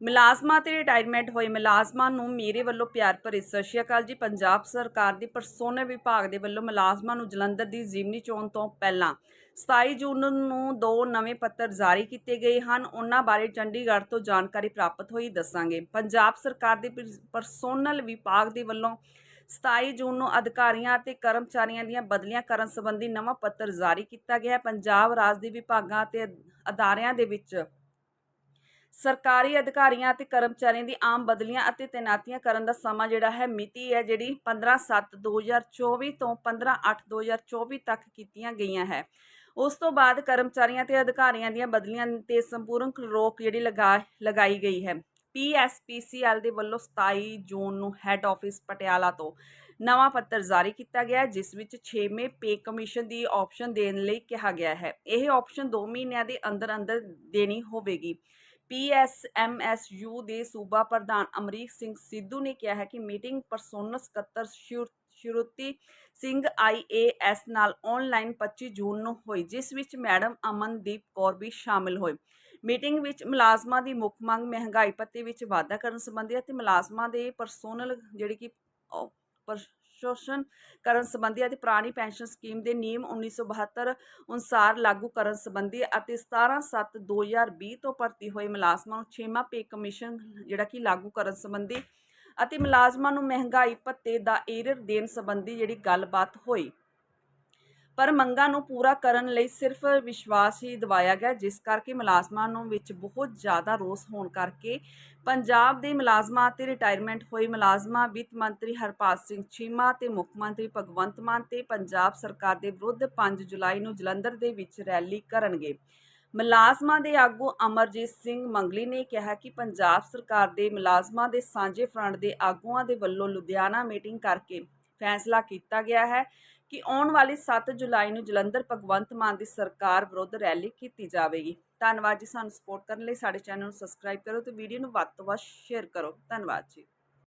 ਮੁਲਾਜ਼ਮਾਂ ਤੇ ਰਿਟਾਇਰਮੈਂਟ ਹੋਏ ਮੁਲਾਜ਼ਮਾਂ ਨੂੰ ਮੇਰੇ ਵੱਲੋਂ ਪਿਆਰ ਭਰੀ ਸਤਿ ਸ਼੍ਰੀ ਅਕਾਲ ਜੀ। ਪੰਜਾਬ ਸਰਕਾਰ ਦੀ ਪਰਸੋਨਲ ਵਿਭਾਗ ਦੇ ਵੱਲੋਂ ਮੁਲਾਜ਼ਮਾਂ ਨੂੰ ਜਲੰਧਰ ਦੀ ਜ਼ਿਮਨੀ ਚੋਣ ਤੋਂ ਪਹਿਲਾਂ 27 ਜੂਨ ਨੂੰ ਦੋ ਨਵੇਂ ਪੱਤਰ ਜਾਰੀ ਕੀਤੇ ਗਏ ਹਨ। ਉਹਨਾਂ ਬਾਰੇ ਚੰਡੀਗੜ੍ਹ ਤੋਂ ਜਾਣਕਾਰੀ ਪ੍ਰਾਪਤ ਹੋਈ ਦੱਸਾਂਗੇ। ਪੰਜਾਬ ਸਰਕਾਰ ਦੇ ਪਰਸੋਨਲ ਵਿਭਾਗ ਦੇ ਵੱਲੋਂ 27 ਜੂਨ ਨੂੰ ਅਧਿਕਾਰੀਆਂ ਅਤੇ ਕਰਮਚਾਰੀਆਂ ਦੀਆਂ ਬਦਲੀਆਂ ਕਰਨ ਸੰਬੰਧੀ ਨਵਾਂ ਪੱਤਰ ਜਾਰੀ ਕੀਤਾ ਗਿਆ ਹੈ। ਪੰਜਾਬ ਰਾਜ ਦੇ ਵਿਭਾਗਾਂ ਅਤੇ ਅਦਾਰਿਆਂ ਦੇ ਵਿੱਚ ਸਰਕਾਰੀ ਅਧਿਕਾਰੀਆਂ ਅਤੇ ਕਰਮਚਾਰੀਆਂ ਦੀ ਆਮ ਬਦਲੀਆਂ ਅਤੇ ਤੈਨਾਤੀਆਂ ਕਰਨ ਦਾ ਸਮਾਂ ਜਿਹੜਾ ਹੈ ਮਿਤੀ ਹੈ, ਜਿਹੜੀ 15/7/2024 ਤੋਂ 15/8/2024 ਤੱਕ ਕੀਤੀਆਂ ਗਈਆਂ ਹੈ। ਉਸ ਤੋਂ ਬਾਅਦ ਕਰਮਚਾਰੀਆਂ ਤੇ ਅਧਿਕਾਰੀਆਂ ਦੀਆਂ ਬਦਲੀਆਂ ਤੇ ਸੰਪੂਰਨ ਰੋਕ ਜਿਹੜੀ ਲਗਾ, ਲਗਾਈ ਗਈ ਹੈ। ਪੀਐਸਪੀਸੀਐਲ ਦੇ ਵੱਲੋਂ 27 ਜੂਨ ਨੂੰ ਹੈੱਡ ਆਫਿਸ ਪਟਿਆਲਾ ਤੋਂ ਨਵਾਂ ਪੱਤਰ ਜਾਰੀ ਕੀਤਾ ਗਿਆ, ਜਿਸ ਵਿੱਚ 6ਵੇਂ ਪੇ ਕਮਿਸ਼ਨ ਦੀ ਆਪਸ਼ਨ ਦੇਣ ਲਈ ਕਿਹਾ ਗਿਆ ਹੈ। ਇਹ ਆਪਸ਼ਨ 2 ਮਹੀਨਿਆਂ ਦੇ ਅੰਦਰ ਅੰਦਰ ਦੇਣੀ ਹੋਵੇਗੀ। ਪੀਐਸਐਮਐਸਯੂ ਦੇ ਸੂਬਾ ਪ੍ਰਧਾਨ ਅਮਰੀਕ ਸਿੰਘ ਸਿੱਧੂ ਨੇ ਕਿਹਾ ਹੈ ਕਿ ਮੀਟਿੰਗ ਪਰਸੋਨਲ ਸਕੱਤਰ ਸ਼ਿਉ- ਸ਼ਰੂਤੀ ਸਿੰਘ ਆਈਏਐਸ ਨਾਲ ਆਨਲਾਈਨ 25 ਜੂਨ ਨੂੰ ਹੋਈ ਜਿਸ ਵਿੱਚ ਮੈਡਮ ਅਮਨਦੀਪ ਕੌਰ ਵੀ ਸ਼ਾਮਿਲ ਹੋਏ। ਮੀਟਿੰਗ ਵਿੱਚ ਮੁਲਾਜ਼ਮਾਂ ਦੀ ਮੁੱਖ ਮੰਗ ਮਹਿੰਗਾਈ ਭੱਤੇ ਵਿੱਚ ਵਾਧਾ ਕਰਨ ਸੰਬੰਧੀ ਅਤੇ ਮੁਲਾਜ਼ਮਾਂ ਦੇ ਪਰਸੋਨਲ ਜਿਹੜੀ ਕਿ ਅਹ, ਸ਼ੋਸ਼ਣ ਕਰਨ ਸੰਬੰਧੀ ਅਤੇ ਪੁਰਾਣੀ ਪੈਨਸ਼ਨ ਸਕੀਮ ਦੇ ਨਿਯਮ 1972 ਅਨੁਸਾਰ ਲਾਗੂ ਕਰਨ ਸੰਬੰਧੀ ਅਤੇ 17/7/2020 ਤੋਂ ਭਰਤੀ ਹੋਏ ਮੁਲਾਜ਼ਮਾਂ ਨੂੰ ਛੇਵਾਂ ਪੇ ਕਮਿਸ਼ਨ ਜਿਹੜਾ ਕਿ ਲਾਗੂ ਕਰਨ ਸੰਬੰਧੀ ਅਤੇ ਮੁਲਾਜ਼ਮਾਂ ਨੂੰ ਮਹਿੰਗਾਈ ਭੱਤੇ ਦਾ ਏਰਰ ਦੇਣ ਸੰਬੰਧੀ ਜਿਹੜੀ ਗੱਲਬਾਤ ਹੋਈ। ਪਰ ਮੰਗਾਂ ਨੂੰ ਪੂਰਾ ਕਰਨ ਲਈ ਸਿਰਫ ਵਿਸ਼ਵਾਸ ਹੀ ਦਿਵਾਇਆ ਗਿਆ, ਜਿਸ ਕਰਕੇ ਮੁਲਾਜ਼ਮਾਂ ਨੂੰ ਵਿੱਚ ਬਹੁਤ ਜ਼ਿਆਦਾ ਰੋਸ ਹੋਣ ਕਰਕੇ ਪੰਜਾਬ ਦੇ ਮੁਲਾਜ਼ਮਾਂ ਅਤੇ ਰਿਟਾਇਰਮੈਂਟ ਹੋਏ ਮੁਲਾਜ਼ਮਾਂ, ਵਿੱਤ ਮੰਤਰੀ ਹਰਪਾਲ ਸਿੰਘ ਚੀਮਾ ਤੇ ਮੁੱਖ ਮੰਤਰੀ ਭਗਵੰਤ ਮਾਨ ਤੇ ਪੰਜਾਬ ਸਰਕਾਰ ਦੇ ਵਿਰੁੱਧ 5 ਜੁਲਾਈ ਨੂੰ ਜਲੰਧਰ ਦੇ ਵਿੱਚ ਰੈਲੀ ਕਰਨਗੇ। ਮੁਲਾਜ਼ਮਾਂ ਦੇ ਆਗੂ ਅਮਰਜੀਤ ਸਿੰਘ ਮੰਗਲੀ ਨੇ ਕਿਹਾ ਕਿ ਪੰਜਾਬ ਸਰਕਾਰ ਦੇ ਮੁਲਾਜ਼ਮਾਂ ਦੇ ਸਾਂਝੇ ਫਰੰਟ ਦੇ ਆਗੂਆਂ ਦੇ ਵੱਲੋਂ ਲੁਧਿਆਣਾ ਮੀਟਿੰਗ ਕਰਕੇ ਫੈਸਲਾ ਕੀਤਾ ਗਿਆ ਹੈ ਕਿ ਆਉਣ ਵਾਲੀ 7 ਜੁਲਾਈ ਨੂੰ ਜਲੰਧਰ ਭਗਵੰਤ ਮਾਨ ਦੀ ਸਰਕਾਰ ਵਿਰੁੱਧ ਰੈਲੀ ਕੀਤੀ ਜਾਵੇਗੀ। ਧੰਨਵਾਦ ਜੀ, ਸਾਨੂੰ ਸਪੋਰਟ ਕਰਨ ਲਈ ਸਾਡੇ ਚੈਨਲ ਨੂੰ ਸਬਸਕ੍ਰਾਈਬ ਕਰੋ ਤੇ ਵੀਡੀਓ ਨੂੰ ਵੱਧ ਤੋਂ ਵੱਧ ਸ਼ੇਅਰ ਕਰੋ। ਧੰਨਵਾਦ ਜੀ।